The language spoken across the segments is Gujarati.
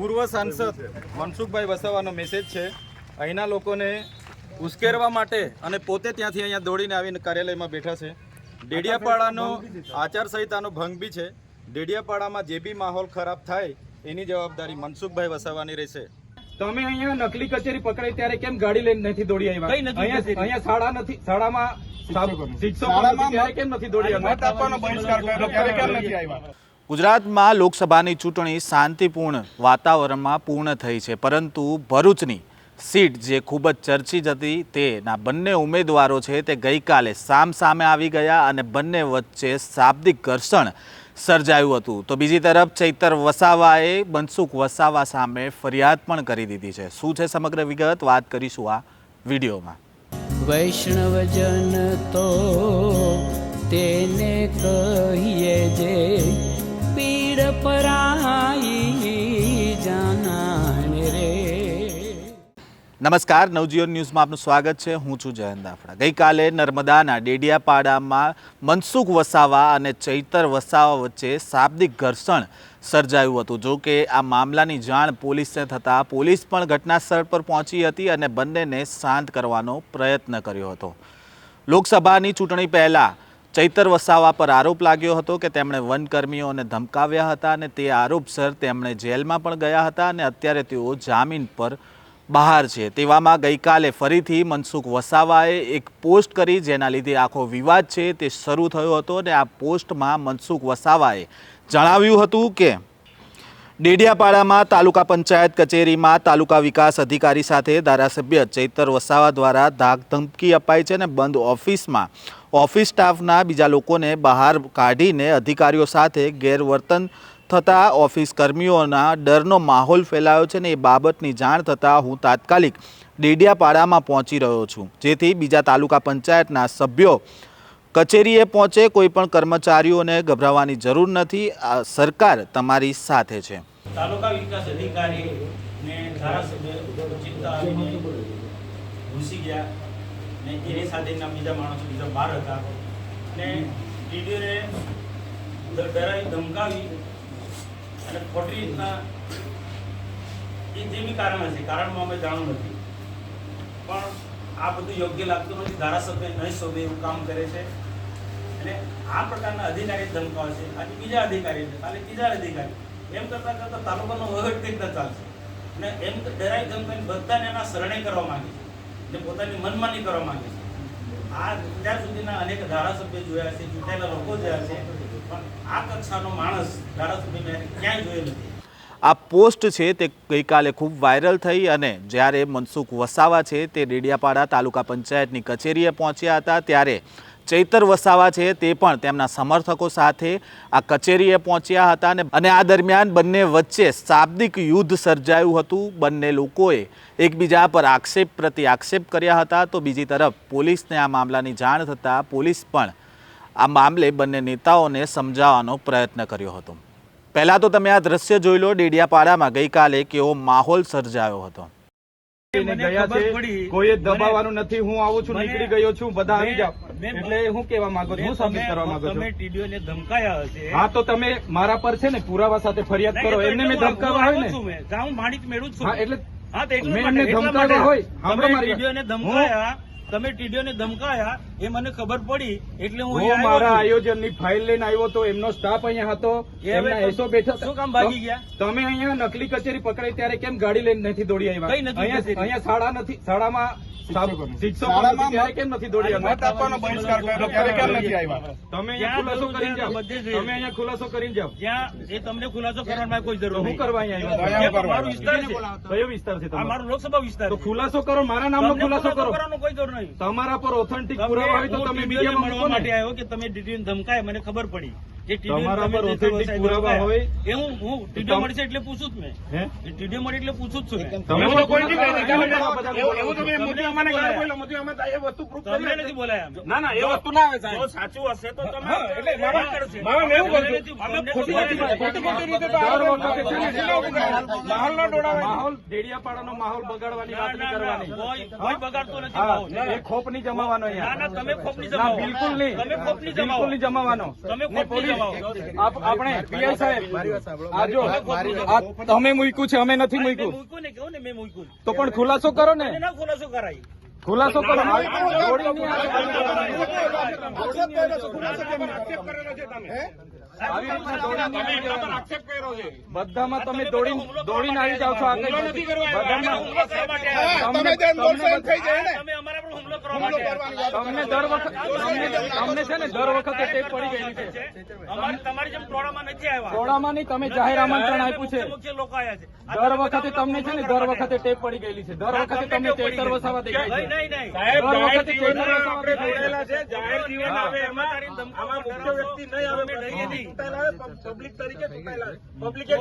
પૂર્વ સાંસદ મનસુખભાઈ વસાવાનો મેસેજ છે. અહીંના લોકોને ઉશ્કેરવા માટે અને પોતે ત્યાંથી અહીંયા દોડીને આવીને કાર્યાલયમાં બેઠા છે. ડેડિયાપાડાનો આચારસંહિતાનો ભંગ બી છે. ડેડિયાપાડામાં જે બી માહોલ ખરાબ થાય એની જવાબદારી મનસુખભાઈ વસાવાની રહેશે. તમે અહીંયા નકલી કચેરી પકડાઈ ત્યારે કેમ ગાડી લઈને નથી દોડી આવ્યા? કઈ નથી અહીંયા શાળા નથી શાળામાં શિક્ષકો ત્યારે કેમ નથી દોડી આવ્યા? ગુજરાતમાં લોકસભાની ચૂંટણી શાંતિપૂર્ણ વાતાવરણમાં પૂર્ણ થઈ છે, પરંતુ ભરૂચની સીટ જે ખૂબ જ ચર્ચિત હતી તેના બંને ઉમેદવારો છે તે ગઈકાલે સામ સામે આવી ગયા અને બંને વચ્ચે શાબ્દિક ઘર્ષણ સર્જાયું હતું. તો બીજી તરફ ચૈતર વસાવાએ મનસુખ વસાવા સામે ફરિયાદ પણ કરી દીધી છે. શું છે સમગ્ર વિગત? વાત કરીશું આ વિડીયોમાં. વૈષ્ણવજન તો તેને કહીએ જે નમસ્કાર નવજીવન ન્યૂઝમાં આપનું સ્વાગત છે. હું છું જયંત દાફડા ગઈકાલે નર્મદાના ડેડિયાપાડામાં મનસુખ વસાવા અને ચૈતર વસાવા વચ્ચે શાબ્દિક ઘર્ષણ સર્જાયું હતું. જો કે આ મામલાની જાણ પોલીસને થતાં પોલીસ પણ ઘટના સ્થળ પર પહોંચી હતી અને બંનેને શાંત કરવાનો પ્રયત્ન કર્યો હતો. લોકસભાની ચૂંટણી પહેલાં ચૈતર વસાવા પર આરોપ લાગ્યો હતો કે તેમણે વનકર્મીઓને ધમકાવ્યા હતા અને તે આરોપસર તેમણે જેલમાં પણ ગયા હતા અને અત્યારે તેઓ જામીન પર બહાર છે. તેવામાં ગઈકાલે ફરીથી મનસુખ વસાવાએ એક પોસ્ટ કરી જેના લીધે આખો વિવાદ છે તે શરૂ થયો હતો અને આ પોસ્ટમાં મનસુખ વસાવાએ જણાવ્યું હતું કે, ડેડિયાપાડામાં તાલુકા પંચાયત કચેરીમાં તાલુકા વિકાસ અધિકારી સાથે ધારાસભ્ય ચૈતર વસાવા દ્વારા ધાક ધમકી અપાઈ છે અને બંધ ઓફિસમાં ઓફિસ સ્ટાફના બીજા લોકોને બહાર કાઢીને અધિકારીઓ સાથે ગેરવર્તન થતાં ઓફિસ કર્મીઓના ડરનો માહોલ ફેલાયો છે ને એ બાબતની જાણ થતાં હું તાત્કાલિક ડેડિયાપાડામાં પહોંચી રહ્યો છું. જેથી બીજા તાલુકા પંચાયતના સભ્યો કચેરીએ પહોંચે કોઈ પણ કર્મચારીઓને ગભરાવાની જરૂર નથી. આ સરકાર તમારી સાથે છે. તાલુકા વિકાસ અધિકારી ને ધારાસભ્ય ચિંતા ઘૂસી ગયા. ને એની સાથેના બીજા માણસો બીજા બાર હતા. અને ડીડીઓને ડરાવી ધમકાવી અને ખોટી રીતના એ જે બી કારણ હશે કારણમાં અમે જાણવું નથી. પણ આ બધું યોગ્ય લાગતું નથી. ધારાસભ્ય નહીં શોભે એવું કામ કરે છે. અને આ પ્રકારના અધિકારી ધમકાવે છે. આજે બીજા અધિકારી છે. કાલે ત્રીજા અધિકારી. એમ કરતા કરતા તાલુકાનો વહીવટ રીતના ચાલશે. અને એમ ડરાઈ ધમકાઈને બધાને એના શરણે કરવા માંગે છે. ને પોતાની મનમાની કરવા માંગે છે. આ અત્યાર સુધીના અનેક ધારાસભ્ય જોયા છે, ચૂંટાયેલા લોકો જોયા છે, પણ આ કક્ષાનો માણસ ધારાસભ્ય મેં ક્યાંય જોયો નથી. આ પોસ્ટ છે તે ગઈકાલે ખૂબ વાયરલ થઈ અને જ્યારે મનસુખ વસાવા છે તે ડેડિયાપાડા તાલુકા પંચાયતની કચેરીએ પહોંચ્યા હતા ત્યારે ચૈતર વસાવા છે તે પણ તેમના સમર્થકો સાથે આ કચેરીએ પહોંચ્યા હતા અને આ દરમિયાન બંને વચ્ચે શાબ્દિક યુદ્ધ સર્જાયું હતું. બંને લોકોએ એકબીજા પર આક્ષેપ પ્રતિ આક્ષેપ કર્યા હતા. તો બીજી તરફ પોલીસને આ મામલાની જાણ થતાં પોલીસ પણ આ મામલે બંને નેતાઓને સમજાવવાનો પ્રયત્ન કર્યો હતો. પહેલાં તો તમે આ દ્રશ્ય જોઈ લો. ડેડિયાપાડામાં ગઈકાલે કેવો માહોલ સર્જાયો હતો. ગયા છે દબાવવાનું નથી. હું આવું છું નીકળી ગયો છું બધા આવી જાઓ. એટલે હું કેવા માંગુ છું હું સાબિત કરવા માંગુ છું. ટીડીઓ ને ધમકાયા હશે. હા તો તમે મારા પર છે ને પુરાવા સાથે ફરિયાદ કરો એમને મેં ધમકાવા હોય ને. હું માણિક મેળવું છું. એટલે હા તો એટલા માટે, માટે. હોય. સાંભળો તમે ટીડીઓને ધમકાયા એ મને ખબર પડી એટલે હું મારા આયોજનની ફાઇલ લઈને આવ્યો તો એમનો સ્ટાફ અહીંયા હતો એમના એસો બેઠા શું કામ ભાગી ગયા? તમે અહીંયા નકલી કચેરી પકડાઈ ત્યારે કેમ ગાડી લઈને નથી દોડી આવ્યા? કઈ નથી અહીંયા શાળા નથી શાળામાં શિક્ષકો શાળામાં નથી, ત્યારે કેમ નથી દોડી આજે આવ્યા? મત આપવાનો બહિષ્કાર કર્યો, ત્યારે કેમ નથી આવ્યા? તમે અહીંયા જ્યાં ખુલાસો કરીને જાઓ. એ તમને ખુલાસો કરવાની કોઈ જરૂર હું કરવા વિસ્તાર છે. કયો વિસ્તાર છે તમારો? મારો લોકસભા વિસ્તાર ખુલાસો કરો મારા નામનો ખુલાસો કરો. કોઈ જરૂર નહીં તમારા પર ઓથેન્ટિક પુરાવા હોય તો તમે મીડિયા મળવા માટે આવ્યો કે તમે ટીડીઓને ધમકાય મને ખબર પડી. જે તમારા પર ઓથેન્ટિક પુરાવા હોય. એ હું હું ટીડીઓ મળે છે એટલે પૂછું જ મેં. ટીડીઓ મળે એટલે પૂછું જ છું. તમે તો કોઈ કહી. કહી. એવું- તમે મોદી અમને નથી ગાળ મોદી અમે એ વસ્તુ પ્રૂફ કરી નથી બોલાયા ના ના એ વસ્તુ ના આવે સાહેબ. જો સાચું હશે તો તમે એટલે મારા- એવું અમને અમે ખોટી ખોટી રીતે તો દર વખતે છે ને એટલે આવું કરે. માહોલ ના દોડાવે. માહોલ ડેડિયાપાડાનો માહોલ બગાડવાની વાત નહીં કરવાની. કોઈ- કોઈ બગાડતો નથી માહોલ. એ ખોપ નહીં જમાવાનો અહીંયા. ના તમે ખોપ નહીં જમાવો. બિલકુલ નહીં. તમે ખોપ નહીં બિલકુલ નહીં જમાવાનો. તમે ખોપ નહીં પોલીસ આપણે પીએલ સાહેબ આ જો તમે મૂક્યું છે અમે નથી મૂક્યું. મૂક્યું ને કેવું ને મેં મૂક્યું. તો પણ ખુલાસો કરો ને ખુલાસો કરાય. ખુલાસો બધામાં તમે દોડી દોડીને આવી જાઓ છો આગળ બધામાં તમે તમને દર વખત તમને છે ને દર વખતે ટેપ પડી ગયેલી છે. તમારી જેમ ટોળામાં નથી આવ્યા. ટોળામાં નહીં તમે જાહેર આમંત્રણ આપ્યું છે. લોકો આવ્યા છે. દર વખતે તમને છે ને દર વખતે ટેપ પડી ગયેલી છે. દર વખતે તમને ચેતર વસાવા દેખાય છે. દર વખતે ચેતર વસાવા દેખાય છે. જાહેર જીવન આવે એમાં આમાં મુખ્ય વ્યક્તિ નહીં આવે પબ્લિક તરીકે પબ્લિકે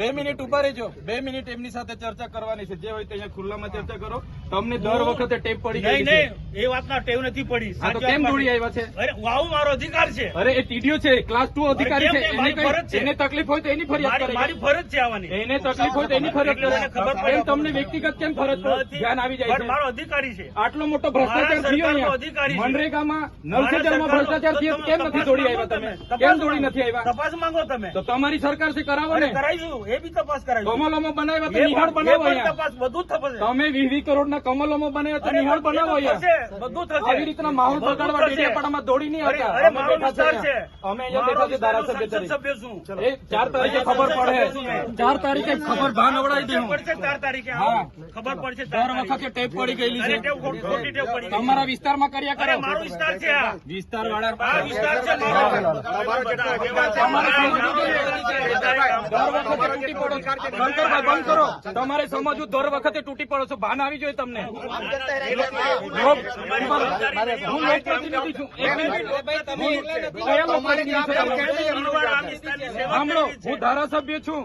બે મિનિટ ઊભા રહેજો. બે મિનિટ એમની સાથે ચર્ચા કરવાની છે. જે હોય તે અહીંયા ખુલ્લામાં ચર્ચા કરો. તમને દર વખતે ટેપ પડી નહીં નહીં એ વાતના ટેવ નથી પડી. હા તો કેમ દોડી આવ્યા છે? અરે હું મારો અધિકાર છે. અરે એ ટીડીઓ છે ક્લાસ ટુ અધિકારી છે એને ફરજ એને તકલીફ હોય તો એની ફરિયાદ કરે. મારી ફરજ છે આવવાની. એને તકલીફ હોય તો એની ફરિયાદ એટલે ખબર પડે. તમને વ્યક્તિગત કેમ ફરજ ધ્યાન આવી જાય છે. મારો અધિકારી છે. આટલો મોટો ભ્રષ્ટાચાર થયો અહીંયા. મનરેગામાં નલ મારા સેજલમાં સરકારનો- ભ્રષ્ટાચાર થયો કેમ નથી દોડી આવ્યા તમે? કેમ દોડી નથી આવ્યા? તપાસ માંગો તમે. તો તમારી સરકારથી કરાવો ને. કરાવીશું એ બી તપાસ કરાવીશું કમલોમાં બનાવ્યા તો નિહાળ બનાવો તપાસ બધું જ તમે વીસ વીસ કરોડના કમલોમાં બનાવ્યા તો નિહાળ બનાવો. થશે, અહીંયા? બધું થશે. આવી રીતના માહોલ બગાડવા ડેડિયાપાડામાં દોડી નહીં આવતા અમે બેઠા છે. છે. અમે અહીંયા બેઠા છે ધારાસભ્ય તરીકે. છું. એ ચાર તારીખે ખબર પડે. ચાર તારીખે ખબર ભાન અવડાવી દે પડશે ચાર તારીખે. હા. ખબર પડશે દર વખતે ટેપ પડી ગયેલી છે. તમારા વિસ્તારમાં કર્યા કરે. મારો વિસ્તાર છે વિસ્તાર વાળા વિસ્તાર છે તમારે સમજવું દર વખતે તૂટી પડો. છો. ભાન આવી જોઈએ તમને. સાંભળો, હું ધારાસભ્ય છું.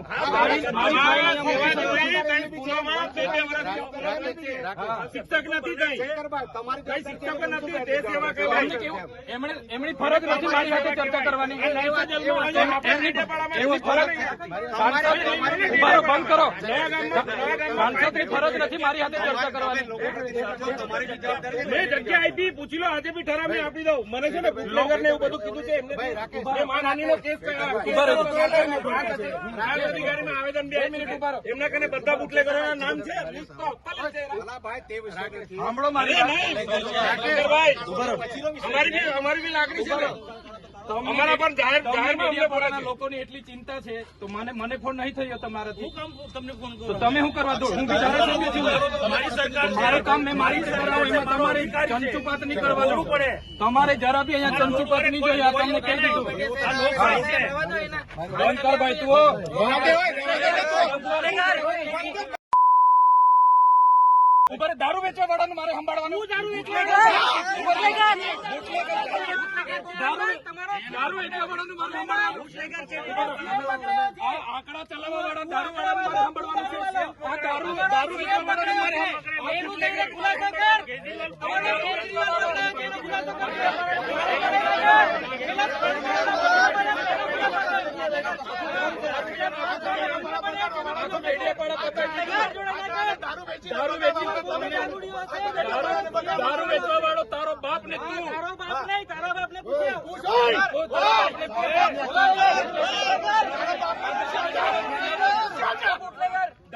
શિક્ષક નથી એમની ફરજ નથી મારી સાથે ચર્ચા કરવાની ફરજ સાંસદની- બંધ કરો સાંસદની ફરજ નથી મારી સાથે ચર્ચા કરવાની મેં જગ્યા આપી પૂછી લો આજે બી ઠરાવ આપી દઉં. મને છે ને બુટલેગર ને એવું બધું કીધું છે એમને મેં માનહાનિનો કેસ અધિકારીમાં આવેદન બે મિનિટ. એમના કને બધા બુટલેગરોના નામ છે? અમારી બી લાગણી છે ને. અમારા પર જાહેર તમને મીડિયા લોકોની એટલી ચિંતા છે તો મને મને ફોન નહીં થયો તમારાથી. હું તમને ફોન કરું. તમે શું કરવા દો હું બી છું મારી સરકાર મારું કામ મેં મારી કરાવું એમાં તમારે ચંચુપાત નહીં કરવાનું પડે. તમારે જરા બી અહીંયા ચંચુપાત નહીં જોઈએ આ તમને કહી દીધું. બંધ કર ભાઈ તું ઉપર દારૂ વેચવા વાળાનું મારે સંભાળવાનું. દારૂ વેચવા દારૂ વેચવા વાળાનું મારે સંભાળવાનું. આંકડા ચલાવવા વાળા દારૂ વાળાનું મારે સંભાળવાનું છે. આ દારૂ દારૂ વેચવા વાળાનું મારે દારૂ વેચી દારૂ દારૂ વેચવા વાળો તારો બાપ ને તું તારો બાપ નહીં તારો બાપ ને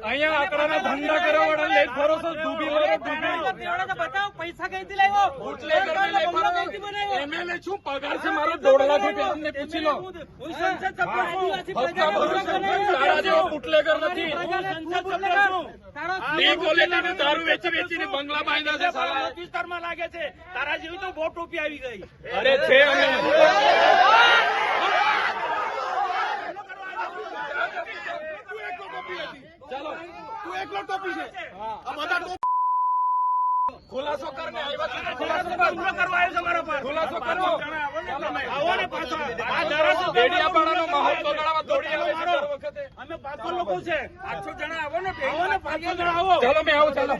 અહીંયા આંકડાના ધંધા કરવા લઈ ફરો છો ડૂબી મરો ડૂબી બુટલેગર ને લઈ ફરો એમએલએ છું પગાર છે મારો દોઢ લાખ રૂપિયા તમને પૂછી લો. ભક્કા ભરું છું. બુટલેગર નથી. ડી ક્વોલિટી દારૂ વેચી વેચીને બંગલા બાંધ્યા છે વિસ્તારમાં લાગે છે તારા જેવી તો બહુ ટોપી આવી ગઈ. અરે છે અમે. ચાલો. તું એકલો ટોપી છે. આ બધા ટોપી ખુલાસો કરને ખુલાસો. હુમલો કરવા. આવ્યો છે મારા પર. ખુલાસો કરો આવો ને પાછા. આ ધારાસભ્ય ડેડિયાપાડાનો માહોલ બગાડવા દોડી આવ્યો છે વખતે. અમે પાંચસો લોકો છે. પાંચસો જણા આવો ને આવો ને પાંચસો જણા આવો. ચાલો મે આવો ચાલો.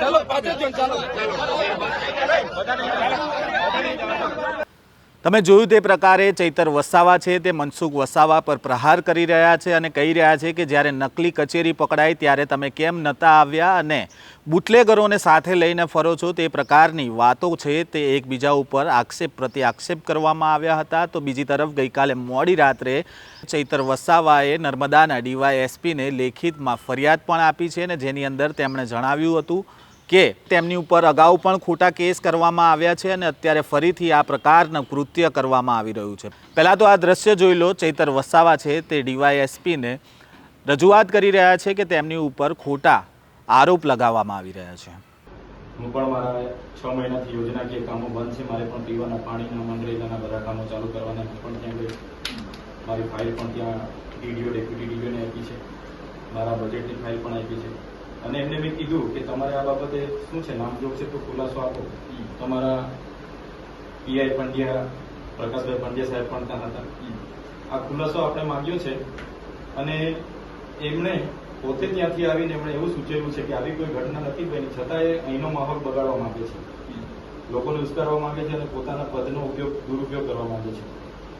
ચાલો પાછળ જણ ચાલો. તમે જોયું તે પ્રકારે ચૈતર વસાવા છે, તે મનસુખ વસાવા પર પ્રહાર કરી રહ્યા છે અને કહી રહ્યા છે કે જ્યારે નકલી કચેરી પકડાઈ ત્યારે તમે કેમ નતા આવ્યા અને બુટલેગરોને સાથે લઈને ફરો છો તે પ્રકારની વાતો છે, તે એકબીજા ઉપર આક્ષેપ પ્રતિ આક્ષેપ કરવામાં આવ્યા હતા. તો બીજી તરફ ગઈકાલે મોડી રાત્રે ચૈતર વસાવાએ નર્મદાના ડીવાયએસપીને લેખિતમાં ફરિયાદ પણ આપી છે અને જેની અંદર તેમણે જણાવ્યું હતું કે તેમની ઉપર અગાઉ પણ ખોટા કેસ કરવામાં આવ્યા છે અને અત્યારે ફરીથી આ પ્રકારનું કૃત્ય કરવામાં આવી રહ્યું છે. પહેલાં તો આ દ્રશ્ય જોઈ લો, ચૈતર વસાવા છે તે ડીવાયએસપીને રજૂઆત કરી રહ્યા છે કે તેમની ઉપર ખોટા આરોપ લગાવવામાં આવી રહ્યા છે. હું પણ મારા છ મહિનાથી યોજનાકીય કામો બંધ છે, મારે પણ પીવાના પાણીના મનરેગાના બધા કામો ચાલુ કરવાના પણ ત્યાં ગઈ મારી ફાઇલ પણ ત્યાં ડીડીઓ, ડેપ્યુટી ડીડીઓને આપી છે. મારા બજેટની ફાઇલ પણ આપી છે. અને એમને મેં કીધું કે તમારે આ બાબતે શું છે? નામજોગ છે તો ખુલાસો આપો. તમારા પીઆઈ પંડ્યા પ્રકાશભાઈ પંડ્યા સાહેબ પણ ત્યાં હતા. આ ખુલાસો આપણે માંગ્યો છે અને એમણે પોતે ત્યાંથી આવીને એમણે એવું સૂચવ્યું છે કે આવી કોઈ ઘટના નથી બની. છતાં એ અહીંનો માહોલ બગાડવા માંગે છે. લોકોને ઉશ્કારવા માંગે છે અને પોતાના પદનો ઉપયોગ દુરુપયોગ કરવા માંગે છે.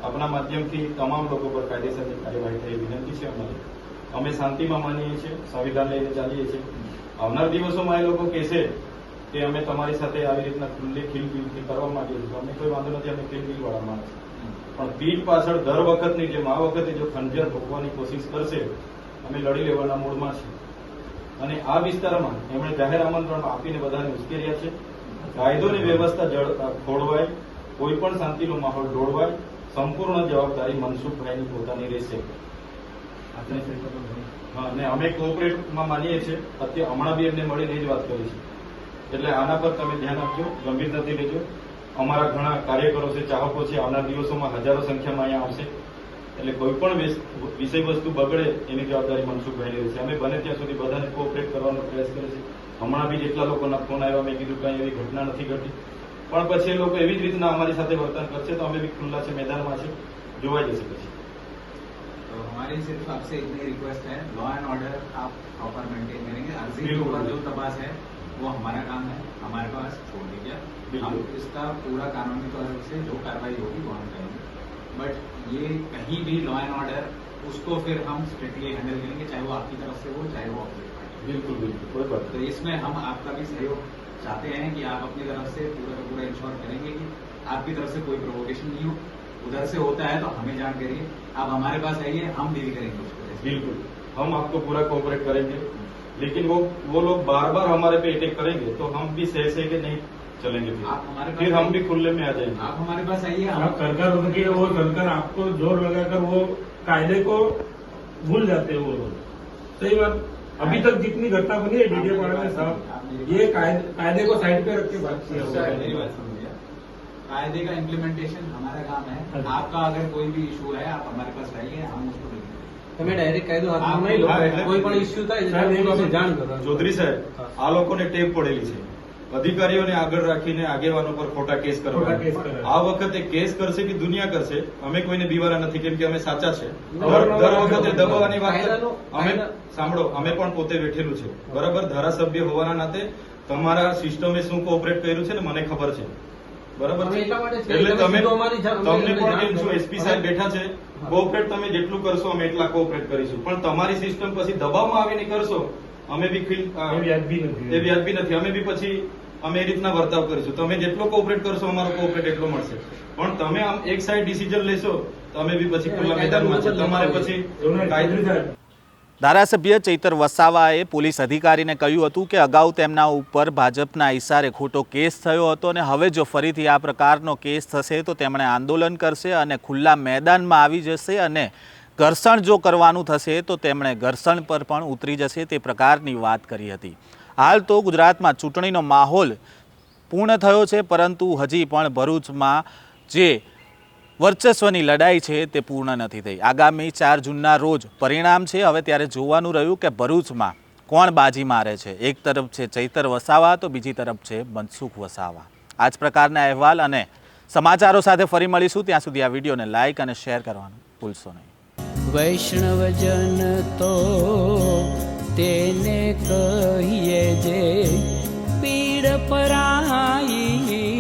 આપણા માધ્યમથી તમામ લોકો પર કાયદેસરની કાર્યવાહી થઈ વિનંતી છે અમારી. અમે શાંતિમાં માનીએ છીએ, સંવિધાન લઈને ચાલીએ છીએ. આવનાર દિવસોમાં એ લોકો કહેશે કે અમે તમારી સાથે આવી રીતના ખુલ્લી ખીલબીલથી કરવા માંગીએ છીએ. અમને કોઈ વાંધો નથી, અમે ખીલબીલ વાળા માણસ પણ પીઠ પાછળ દર વખતની જેમ, આ વખતે જો ખંજર ભોગવાની કોશિશ કરશે, અમે લડી લેવાના મૂડમાં છીએ. અને આ વિસ્તારમાં એમણે જાહેર આમંત્રણ આપીને બધાને ઉશ્કેર્યા છે. કાયદોની વ્યવસ્થા ખોળવાય, કોઈ પણ શાંતિનો માહોલ દોડવાય સંપૂર્ણ જવાબદારી મનસુખભાઈની પોતાની રહેશે. અને અમે કોઓપરેટમાં માનીએ છીએ. અત્યારે હમણાં બી એમને મળીને જ વાત કરી છે. એટલે આના પર તમે ધ્યાન આપજો ગંભીરતાથી લેજો અમારા ઘણા કાર્યકરો છે, ચાહકો છે, આવનાર દિવસોમાં હજારો સંખ્યામાં અહીંયા આવશે. એટલે કોઈ પણ વિષય વસ્તુ બગડે, એની જવાબદારી મનસુખભાઈની છે. અમે બને ત્યાં સુધી બધાને કોઓપરેટ કરવાનો પ્રયાસ કરીએ છીએ. હમણાં બી જેટલા લોકોના ફોન આવ્યા, મેં કીધું કઈ એવી ઘટના નથી ઘટી. પણ પછી એ લોકો એવી જ રીતના અમારી સાથે વર્તન કરશે, તો અમે બી ખુલ્લા છે, મેદાનમાં છે જોવાઈ જશે પછી. तो हमारी सिर्फ़ आपसे इतनी रिक्वेस्ट है लॉ एंड ऑर्डर आप प्रॉपर मेंटेन करेंगे। अर्जी के ऊपर जो तपास है वो हमारा काम है हमारे पास छोड़ दीजिए। हम इसका पूरा कानूनी तौर से जो कार्रवाई होगी वो हम करेंगे। बट ये कहीं भी लॉ एंड ऑर्डर उसको फिर हम स्ट्रिक्टली हैंडल करेंगे चाहे वो आपकी तरफ़ से हो चाहे वो अपनी बिल्कुल बिल्कुल कोई बात तो इसमें हम आपका भी सहयोग चाहते हैं कि आप अपनी तरफ़ से पूरा पूरा इंश्योर करेंगे कि आपकी तरफ़ से कोई प्रोवोकेशन नहीं हो। उधर से होता है तो हमें जान करिए। आप हमारे पास आइए हम डील करेंगे उसको बिल्कुल। हम आपको पूरा कोऑपरेट करेंगे। लेकिन वो वो लोग बार बार हमारे पे अटैक करेंगे तो हम भी सह सह के नहीं चलेंगे फिर। आप हमारे फिर हम भी खुले में आ जाएँगे। आप हमारे पास आइए आप हम कर कर उनके वो चलकर आपको ज़ोर लगाकर वो कायदे को भूल जाते हैं वो लोग। सही बात। अभी तक जितनी घटना बनी है डीजे पाड़ा में साहब ये कायदे कायदे को साइड पे रख के बात किया कायदे का इम्प्लीमेंटेशन हमारा काम है अच्छा। आपका अगर कोई भी इशू है आप हमारे पास आइए हम उसको deal करेंगे। તમે ડાયરેક્ટ કાયદો હા, હાથમાં નહીં લો હા, એટલે- કોઈ પણ ઇસ્યુ થાય સાહેબ, એ એટલે બાબત- જાણ કરો ચૌધરી સાહેબ આ લોકોને ટેપ પડેલી છે અધિકારીઓને આગળ રાખીને આગેવાનો પર ખોટા કેસ ખોટા કેસ કરવા કરે. આ વખતે કેસ કરશે કે દુનિયા કરશે અમે કોઈને બીવાના નથી કેમ કે અમે સાચા છે અવારનવાર દર દર વખતે દબાવવાની વાત કાયદાનો- અમે કાયદા- સાંભળો અમે પણ પોતે બેઠેલું છે બરાબર ધારાસભ્ય હોવાના નાતે તમારા સિસ્ટમે શું કોઓપરેટ કર્યું છે ને મને ખબર છે બરાબર અમે છે? એટલા માટે જ એટલે તમે તમે સીધું અમારી જા- તમને પણ જાણ છો એસપી સાહેબ બેઠા છે. કોઓપરેટ તમે જેટલું કરશો અમે એટલા કોઓપરેટ કરીશું. પણ તમારી સિસ્ટમ પછી દબાવમાં આવીને કરશો અમે બી એ વ્યાજબી નથી. એ વ્યાજબી નથી. અમે બી પછી અમે એ રીતના વર્તાવ કરીશું. તમે જેટલો કોઓપરેટ કરશો અમારો કોઓપરેટ એટલો મળશે. પણ તમે આમ એક સાઈડ ડિસિઝન લેશો તો અમે બી પછી ખુલ્લા મેદાનમાં છે તમારે પછી કાયદો ધારાસભ્ય ચૈતર વસાવાએ પોલીસ અધિકારીને કહ્યું હતું કે અગાઉ તેમના ઉપર ભાજપના ઇશારે ખોટો કેસ થયો હતો અને હવે જો ફરીથી આ પ્રકારનો કેસ થશે તો તેમણે આંદોલન કરશે અને ખુલ્લા મેદાનમાં આવી જશે અને ઘર્ષણ જો કરવાનું થશે તો તેમણે ઘર્ષણ પર પણ ઉતરી જશે તે પ્રકારની વાત કરી હતી. હાલ તો ગુજરાતમાં ચૂંટણીનો માહોલ પૂર્ણ થયો છે, પરંતુ હજી પણ ભરૂચમાં જે વર્ચસ્વની લડાઈ છે તે પૂર્ણ નથી થઈ. આગામી ચાર જૂનના રોજ પરિણામ છે. હવે ત્યારે જોવાનું રહ્યું કે ભરૂચમાં કોણ બાજી મારે છે? એક તરફ છે ચૈતર વસાવા, તો બીજી તરફ છે મનસુખ વસાવા. આ જ પ્રકારના અહેવાલ અને સમાચારો સાથે ફરી મળીશું. ત્યાં સુધી આ વિડીયોને લાઇક અને શેર કરવાનું ભૂલશો નહીં. વૈષ્ણવજન તો તેને કહીએ જે પીડ પરાઈ